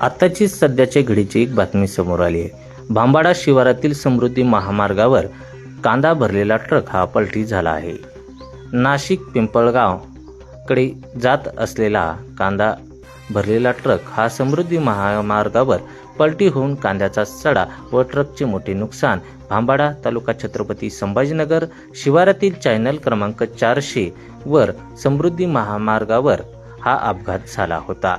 आत्ताची सध्याच्या घडीची एक बातमी समोर आली आहे. भांबाडा शिवारातील समृद्धी महामार्गावर कांदा भरलेला ट्रक हा पलटी झाला आहे. नाशिक पिंपळगावकडे जात असलेला कांदा भरलेला ट्रक हा समृद्धी महामार्गावर पलटी होऊन कांद्याचा सडा व ट्रकचे मोठे नुकसान भांबाडा तालुका छत्रपती संभाजीनगर शिवारातील चॅनल क्रमांक चारशे वर समृद्धी महामार्गावर हा अपघात झाला होता.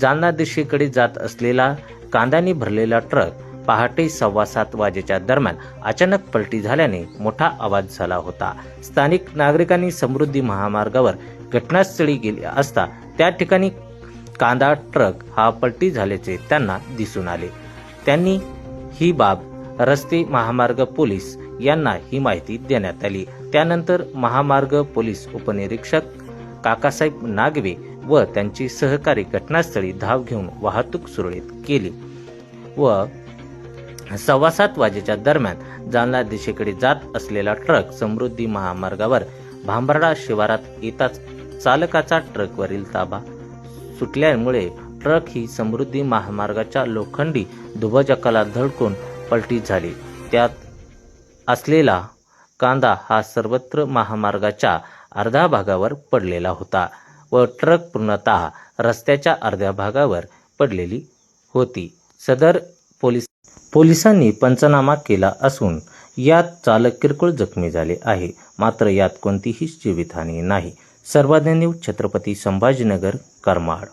जालना दिशेकडे जात असलेला कांद्याने भरलेला ट्रक पहाटे सव्वा सात वाजेच्या दरम्यान अचानक पलटी झाल्याने मोठा आवाज झाला होता. स्थानिक नागरिकांनी समृद्धी महामार्गावर घटनास्थळी गेले असता त्या ठिकाणी कांदा ट्रक हा पलटी झाल्याचे त्यांना दिसून आले. त्यांनी ही बाब रस्ते महामार्ग पोलीस यांना ही माहिती देण्यात आली. त्यानंतर महामार्ग पोलीस उपनिरीक्षक काकासाहेब नागवे व त्यांची सहकारी घटनास्थळी धाव घेऊन वाहतूक सुरळीत केली व सव्वा सात वाजेच्या दरम्यान जालना दिशेकडे जात असलेला ट्रक समृद्धी महामार्गावर भांबर्डा शिवारात येताच चालकाचा ट्रकवरील ताबा सुटल्यामुळे ट्रक ही समृद्धी महामार्गाच्या लोखंडी दुभजकाला धडकून पलटी झाली. त्यात असलेला कांदा हा सर्वत्र महामार्गाच्या अर्धा भागावर पडलेला होता. व ट्रक पूर्णतः रस्त्याच्या अर्ध्या भागावर पडलेली होती. सदर पोलीस पोलिसांनी पंचनामा केला असून यात चालक किरकोळ जखमी झाले आहे. मात्र यात कोणतीही जीवितहानी नाही. सर्वज्ञ न्यूज छत्रपती संभाजीनगर करमाड.